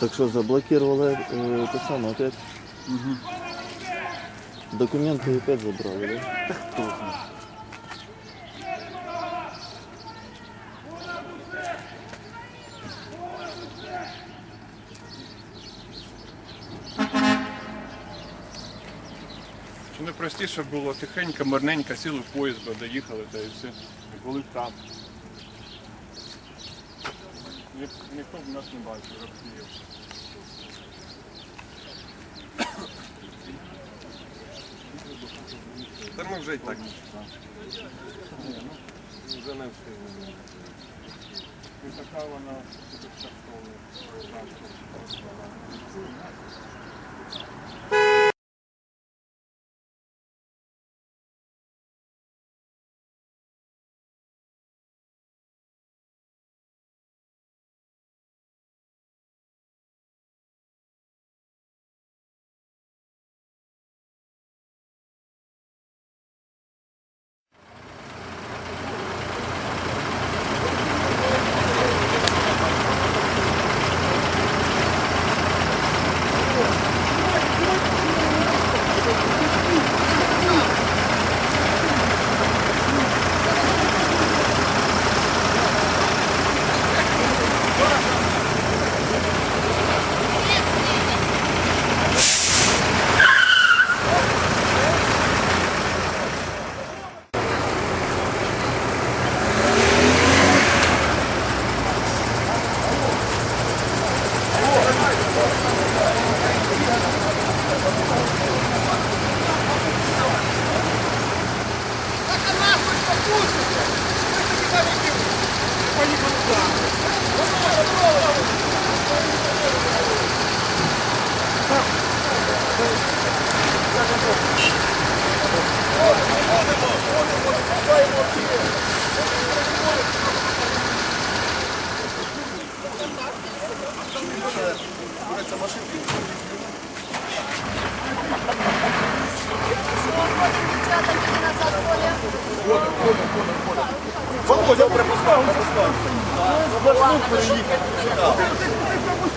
Так що заблокировали е, те саме опять. Документи опять забрали, да? Та хто знає. Чи не простіше було тихенько, марненько, сіли в поїзд, би доїхали та і все. І були б там. Ні- Ніхто б нас не бачив, Росіїв. Та жити так. Вже не встигнемо. І така вона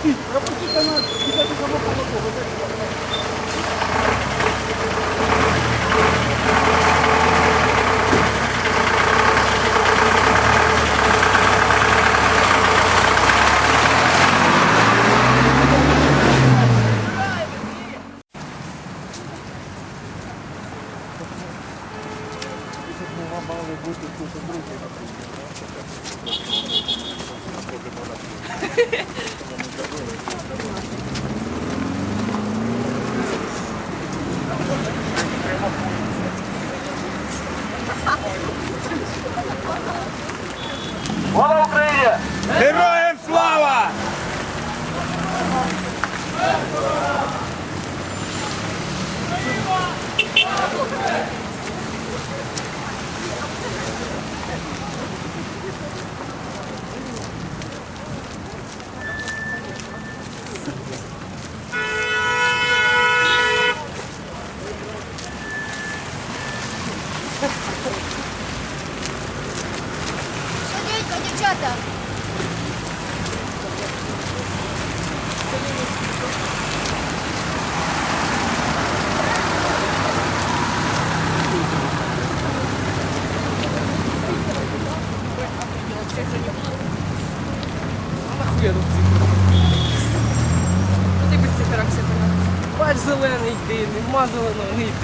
Слава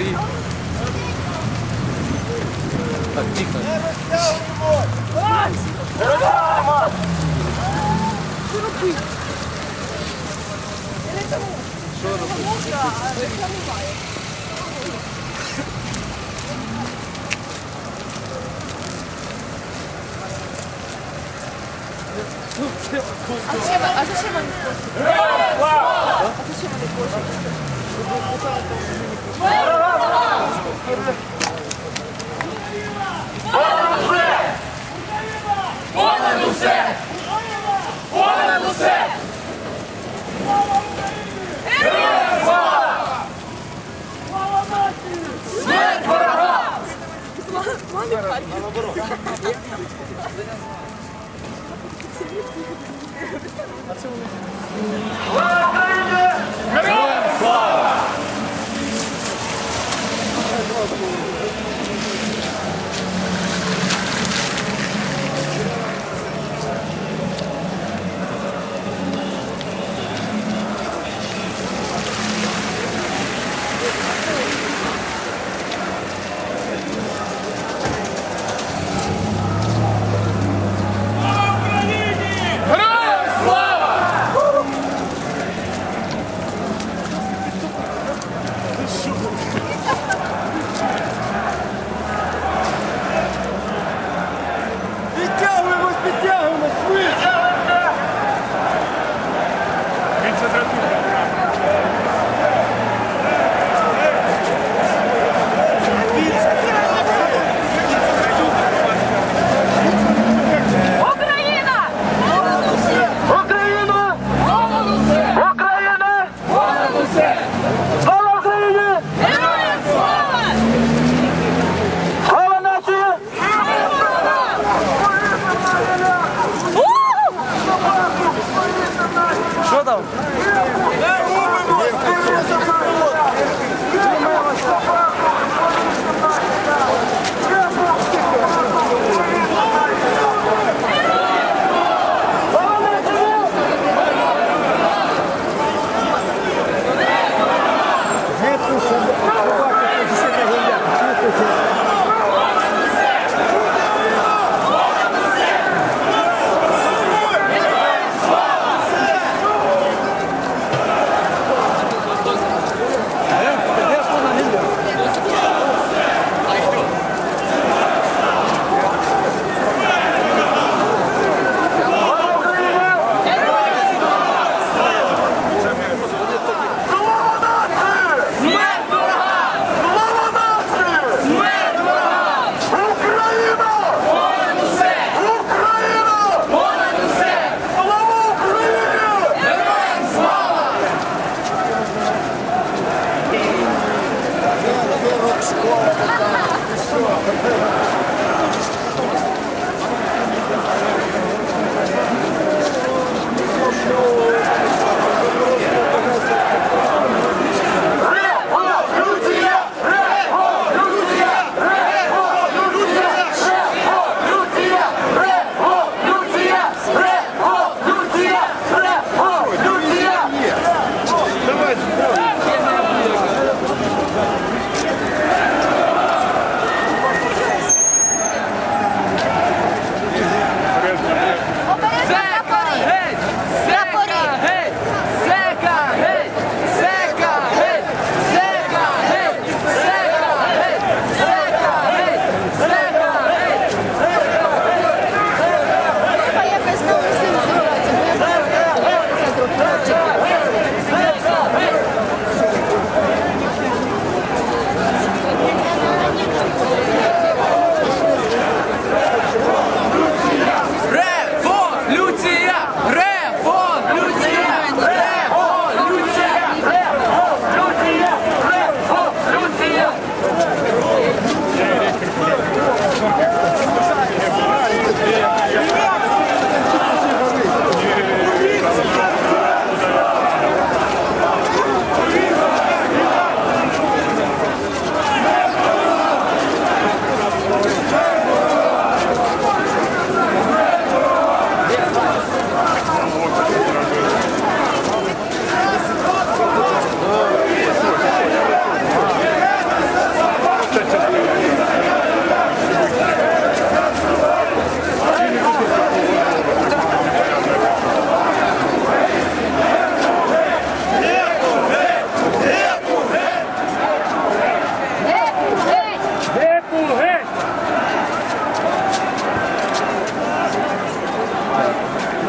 зеленого, не йди. Так, тихо. А зачем, а зачем вони хочуть? А зачем Понад усе! Понад усе! Понад усе! Смерть ворога! Слава Україні! Героям слава!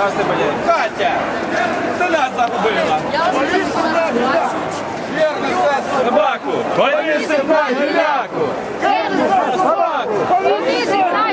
Нас не болять. Катя! Ти нас загубила! Вірно, собаку! Повісив на гіляку! Собаку! Повісив на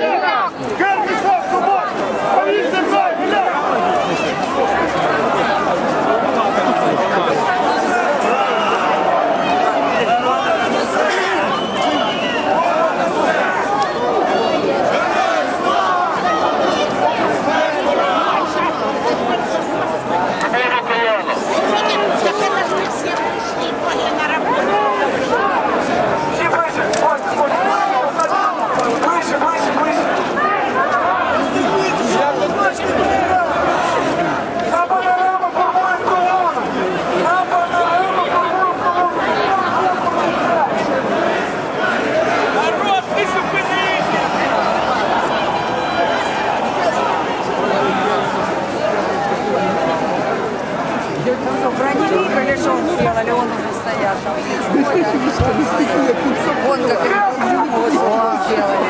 Вот как ребенок его сделали.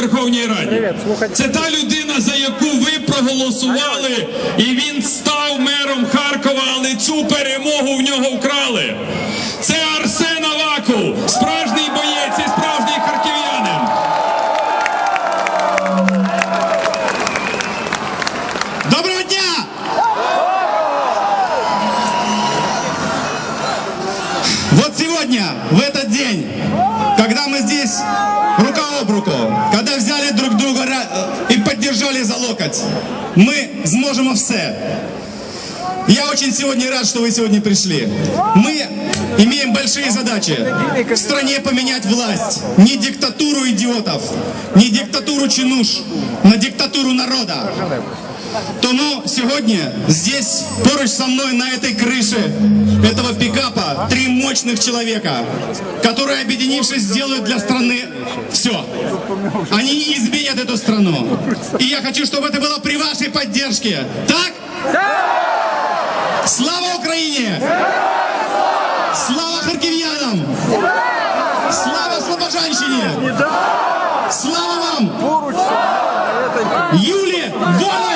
Верховній Раді. Це та людина, за яку ви проголосували, і він став мером Харкова, але цю перемогу в нього вкрали. Це Арсен Аваков, справжній боєць і справжній харків'янин. Доброго дня! Вот сегодня, в этот день, когда мы здесь рука об руку, поддержали за локоть, мы сможем все. Я очень сегодня рад, что вы сегодня пришли. Мы имеем большие задачи. В стране поменять власть. Не диктатуру идиотов, не диктатуру чинуш, на диктатуру народа. Тому сьогодні здесь поруч со мной на этой крыше этого пикапа три мощных человека, которые, объединившись, сделают для страны все. Они изменят эту страну. И я хочу, чтобы это было при вашей поддержке. Так? Слава Україні! Слава харків'янам! Слава Слобожанщині! Слава вам! Юлі Волю!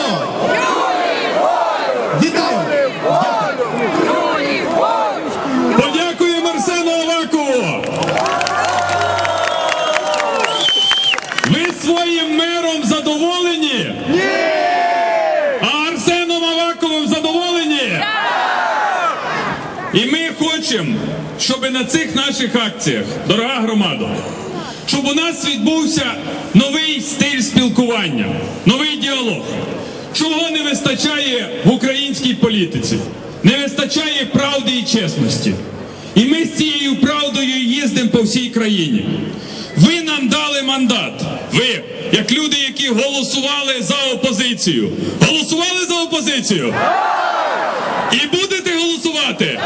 На цих наших акціях, дорога громада, щоб у нас відбувся новий стиль спілкування, новий діалог. Чого не вистачає в українській політиці? Не вистачає правди і чесності. І ми з цією правдою їздимо по всій країні. Ви нам дали мандат. Ви, як люди, які голосували за опозицію. Голосували за опозицію? І будете голосувати?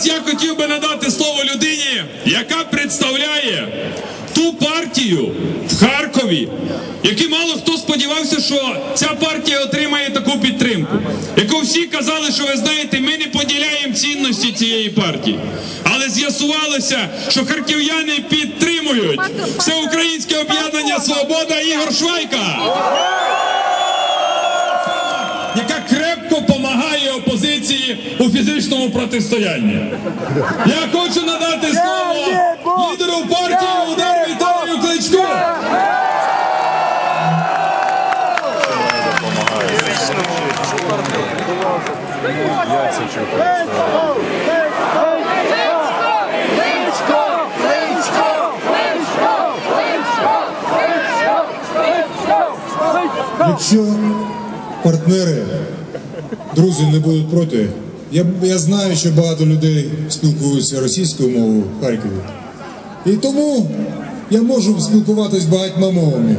Зараз я хотів би надати слово людині, яка представляє ту партію в Харкові, які мало хто сподівався, що ця партія отримає таку підтримку. Яку всі казали, що ви знаєте, ми не поділяємо цінності цієї партії. Але з'ясувалося, що харків'яни підтримують всеукраїнське об'єднання Свобода Ігор Швайка опозиції у фізичному протистоянні. Я хочу надати слово лідеру партії Удар Віталію Кличку. Якщо партнери, друзі не будуть проти, я, я знаю, що багато людей спілкуються російською мовою в Харкові. І тому я можу спілкуватись багатьма мовами.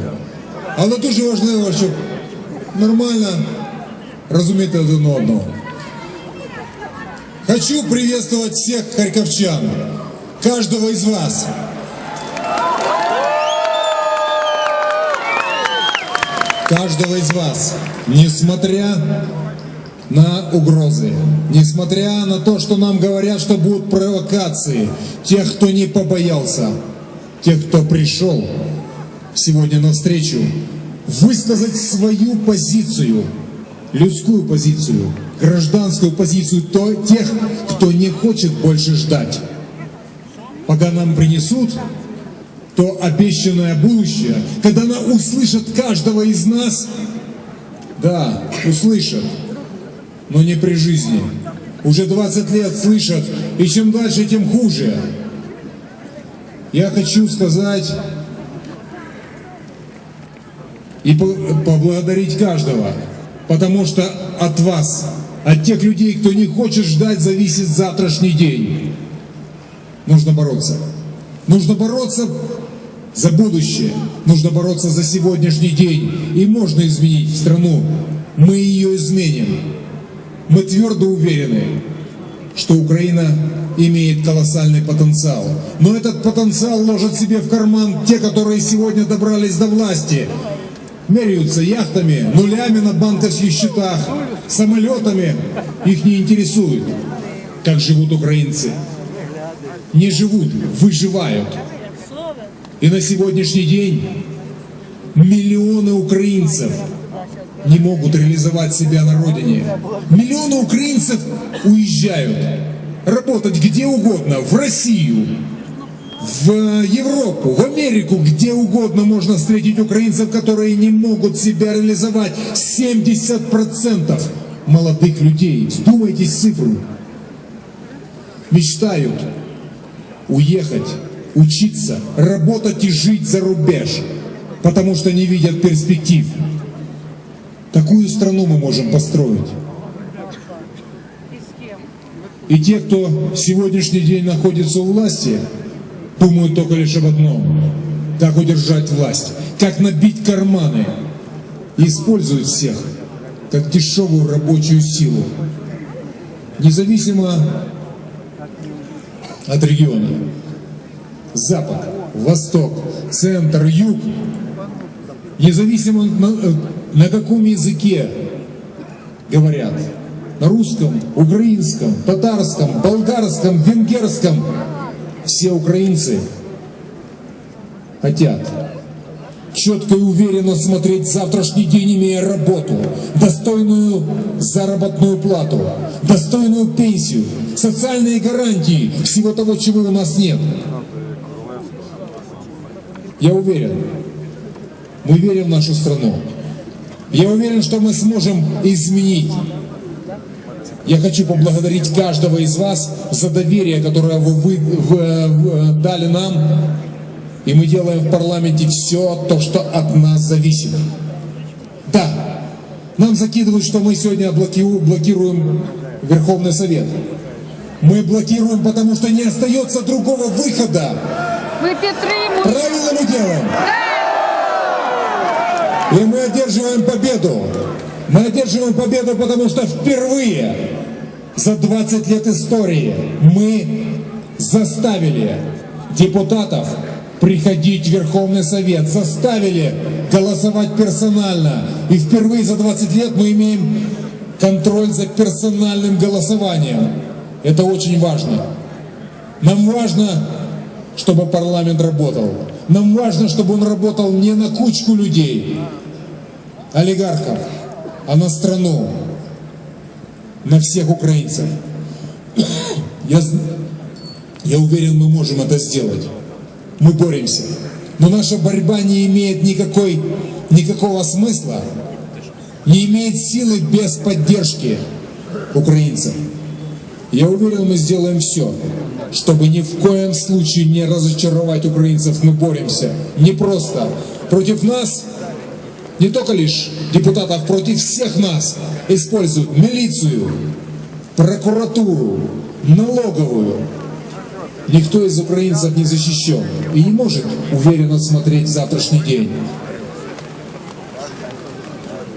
Але дуже важливо, щоб нормально розуміти один одного. Хочу приветствовать всех харьковчан, каждого из вас. каждого из вас, несмотря на угрозы, несмотря на то, что нам говорят, что будут провокации, тех, кто не побоялся, тех, кто пришел сегодня навстречу, высказать свою позицию, людскую позицию, гражданскую позицию то, тех, кто не хочет больше ждать, пока нам принесут то обещанное будущее, когда она услышит каждого из нас, да, услышат, но не при жизни. Уже 20 лет слышат, и чем дальше, тем хуже. Я хочу сказать и по- поблагодарить каждого, потому что от вас, от тех людей, кто не хочет ждать, зависит завтрашний день. Нужно бороться. Нужно бороться за будущее. Нужно бороться за сегодняшний день. И можно изменить страну. Мы ее изменим. Мы твердо уверены, что Украина имеет колоссальный потенциал. Но этот потенциал ложат себе в карман те, которые сегодня добрались до власти. меряются яхтами, нулями на банковских счетах, самолетами. Их не интересует, как живут украинцы. Не живут, выживают. И на сегодняшний день миллионы украинцев не могут реализовать себя на родине. Миллионы украинцев уезжают работать где угодно, в Россию, в Европу, в Америку, где угодно можно встретить украинцев, которые не могут себя реализовать. 70% молодых людей, вдумайтесь цифру, мечтают уехать, учиться, работать и жить за рубеж, потому что не видят перспектив. Такую страну мы можем построить. И те, кто сегодняшний день находится у власти, думают только лишь об одном. Как удержать власть, как набить карманы. И используют всех, как дешевую рабочую силу. Независимо от региона. Запад, Восток, Центр, Юг. Независимо на, каком языке говорят. На русском, украинском, татарском, болгарском, венгерском. Все украинцы хотят четко и уверенно смотреть завтрашний день, имея работу, достойную заработную плату, достойную пенсию, социальные гарантии, всего того, чего у нас нет. Я уверен, мы верим в нашу страну. Я уверен, что мы сможем изменить. Я хочу поблагодарить каждого из вас за доверие, которое вы, вы- вы- вы дали нам. И мы делаем в парламенте все то, что от нас зависит. Да, нам закидывают, что мы сегодня блоки- блокируем Верховный Совет. Мы блокируем, потому что не остается другого выхода. Підтримуємо. Правильно мы делаем? И мы одерживаем победу. Мы одерживаем победу, потому что впервые за 20 лет истории мы заставили депутатов приходить в Верховный Совет, заставили голосовать персонально. И впервые за 20 лет мы имеем контроль за персональным голосованием. Это очень важно. Нам важно, чтобы парламент работал. Нам важно, чтобы он работал не на кучку людей, олигархов, а на страну, на всех украинцев. Я, я уверен, мы можем это сделать. Мы боремся. Но наша борьба не имеет никакой, никакого смысла, не имеет силы без поддержки украинцев. Я уверен, мы сделаем все, чтобы ни в коем случае не разочаровать украинцев. Мы боремся. Не просто. Против нас, не только лишь депутатов, против всех нас используют милицию, прокуратуру, налоговую. Никто из украинцев не защищен и не может уверенно смотреть завтрашний день.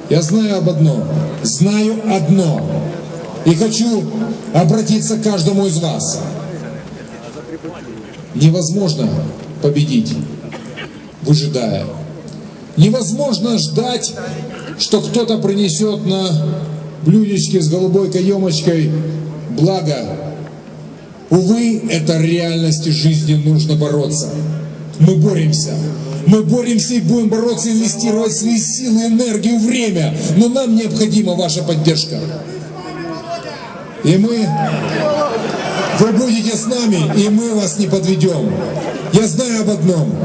Я знаю об одном, знаю одно, и хочу обратиться к каждому из вас. Невозможно победить, выжидая. Невозможно ждать, что кто-то принесет на блюдечке с голубой каемочкой благо. Увы, это реальности жизни нужно бороться. Мы боремся. Мы боремся и будем бороться, инвестировать свои силы, энергию, время. Но нам необходима ваша поддержка. И мы, вы будете с нами, и мы вас не подведем. Я знаю об одном.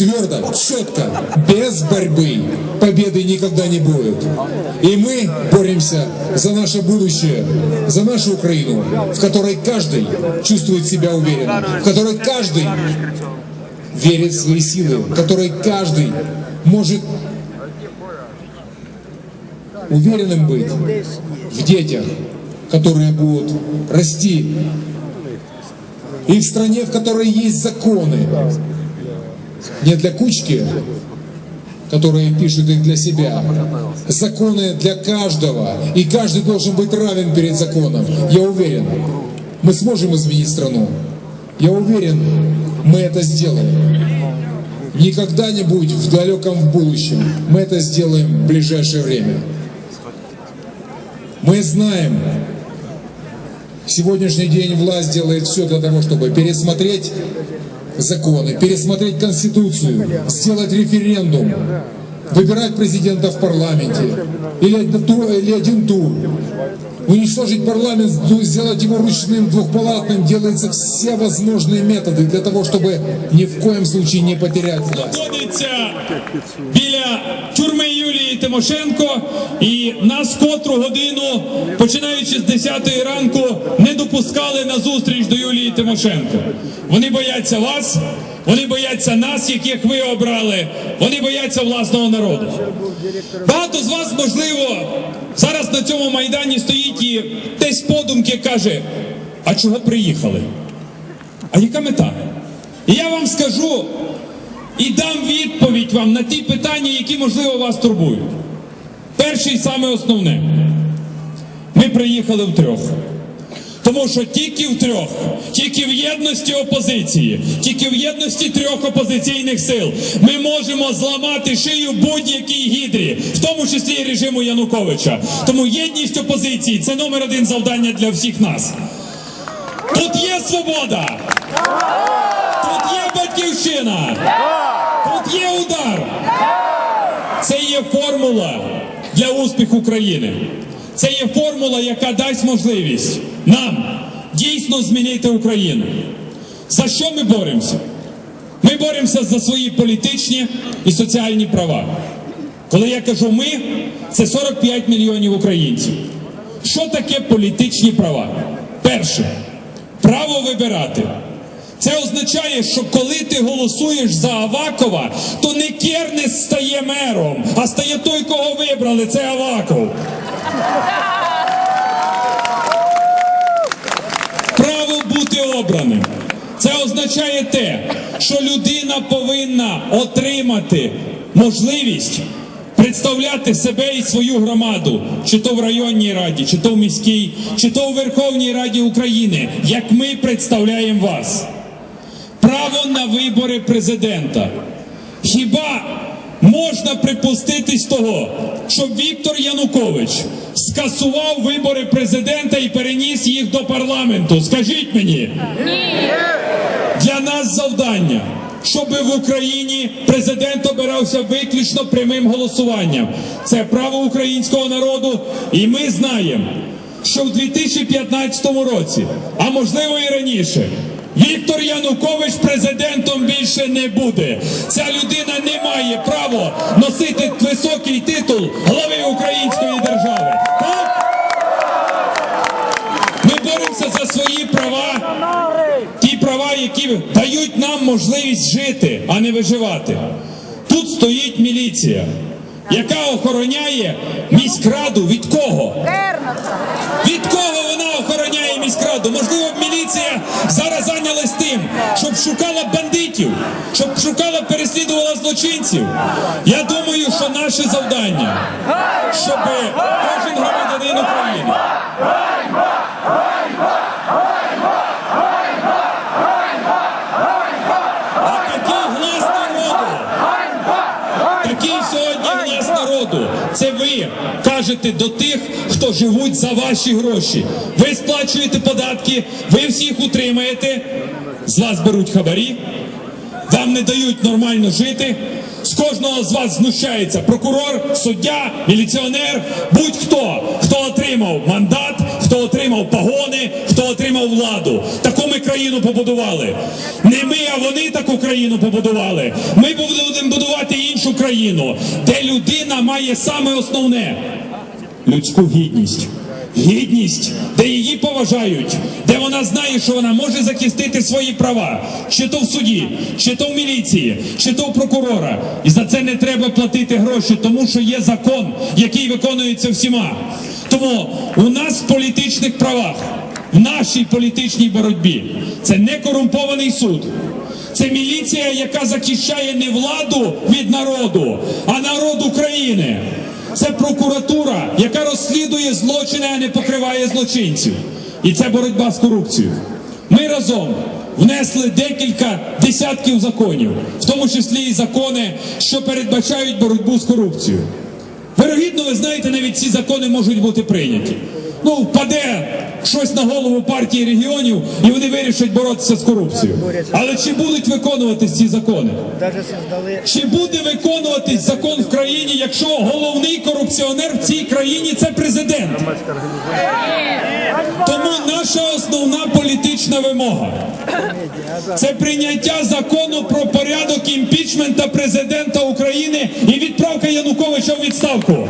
Твердо, четко, без борьбы победы никогда не будет. И мы боремся за наше будущее, за нашу Украину, в которой каждый чувствует себя уверенно, в которой каждый верит в свои силы, в которой каждый может уверенным быть в детях, которые будут расти, и в стране, в которой есть законы, не для кучки, которые пишут их для себя. Законы для каждого, и каждый должен быть равен перед законом. Я уверен, мы сможем изменить страну. Я уверен, мы это сделаем. не когда-нибудь в далеком будущем. Мы это сделаем в ближайшее время. Мы знаем, сегодняшний день власть делает все для того, чтобы пересмотреть законы, пересмотреть Конституцию, сделать референдум, выбирать президента в парламенте или, один тур- Уничтожить парламент, ну, сделать его ручным, двухпалатным, делаются все возможные методы для того, чтобы ни в коем случае не потерять власть. знаходиться біля тюрми Юлії Тимошенко, і нас котру годину, починаючи з 10 ранку, не допускали на зустріч до Юлії Тимошенко. Вони бояться вас, вони бояться нас, яких ви обрали, вони бояться власного народу. Багато з вас, можливо, зараз на цьому майдані стоїть і десь подумки каже: а чого приїхали? А яка мета? І я вам скажу, і дам відповідь вам на ті питання, які можливо вас турбують. Перше і саме основне. Ми приїхали втрьох. Тому що тільки втрьох, тільки в єдності опозиції, тільки в єдності трьох опозиційних сил ми можемо зламати шию будь-якій гідрі, в тому числі і режиму Януковича. Тому єдність опозиції це номер один завдання для всіх нас. Тут є свобода, тут є батьківщина, тут є удар. Це є формула для успіху України. Це є формула, яка дасть можливість нам дійсно змінити Україну. За що ми боремося? Ми боремося за свої політичні і соціальні права. Коли я кажу ми, це 45 мільйонів українців. Що таке політичні права? Перше право вибирати. Це означає, що коли ти голосуєш за Авакова, то не Кернес стає мером, а стає той, кого вибрали. Це Аваков. Право бути обраним. Це означає те, що людина повинна отримати можливість представляти себе і свою громаду, чи то в районній раді, чи то в міській, чи то в Верховній Раді України, як ми представляємо вас. Право на вибори президента. Хіба можна припуститись того, щоб Віктор Янукович скасував вибори президента і переніс їх до парламенту? Скажіть мені. Для нас завдання, щоб в Україні президент обирався виключно прямим голосуванням. Це право українського народу, і ми знаємо, що в 2015 році, а можливо і раніше. Віктор Янукович президентом більше не буде. Ця людина не має права носити високий титул глави української держави. Так? Ми боремося за свої права, ті права, які дають нам можливість жити, а не виживати. Тут стоїть міліція, яка охороняє міськраду від кого? Від кого вона охороняє міськраду? Можливо, міліція зараз зайнялась тим, щоб шукала бандитів, щоб шукала, переслідувала злочинців. Я думаю, що наше завдання, щоб кожен громадянин України. А такий глас народу, такий сьогодні глас народу. Це ви кажете до тих, хто живуть за ваші гроші. Ви сплачуєте податки, ви всіх утримаєте, з вас беруть хабарі, вам не дають нормально жити. З кожного з вас знущається прокурор, суддя, міліціонер, будь-хто, хто отримав мандат, хто отримав погони, хто отримав владу. Таку ми країну побудували. Не ми, а вони таку країну побудували. Ми будемо будувати іншу країну, де людина має саме основне людську гідність. Гідність, де її поважають, де вона знає, що вона може захистити свої права, чи то в суді, чи то в міліції, чи то в прокурора. І за це не треба платити гроші, тому що є закон, який виконується всіма. Тому у нас в політичних правах, в нашій політичній боротьбі, це не корумпований суд. Це міліція, яка захищає не владу від народу, а народ України. Це прокуратура, яка розслідує злочини, а не покриває злочинців. І це боротьба з корупцією. Ми разом внесли декілька десятків законів, в тому числі і закони, що передбачають боротьбу з корупцією. Вирогідно, ви знаєте, навіть ці закони можуть бути прийняті. Ну, впаде щось на голову партії регіонів, і вони вирішать боротися з корупцією. Але чи будуть виконуватись ці закони? Чи буде виконуватись закон в країні, якщо головний корупціонер в цій країні це президент? Тому наша основна політична вимога це прийняття закону про порядок імпічмента президента України і відправка Януковича в відставку.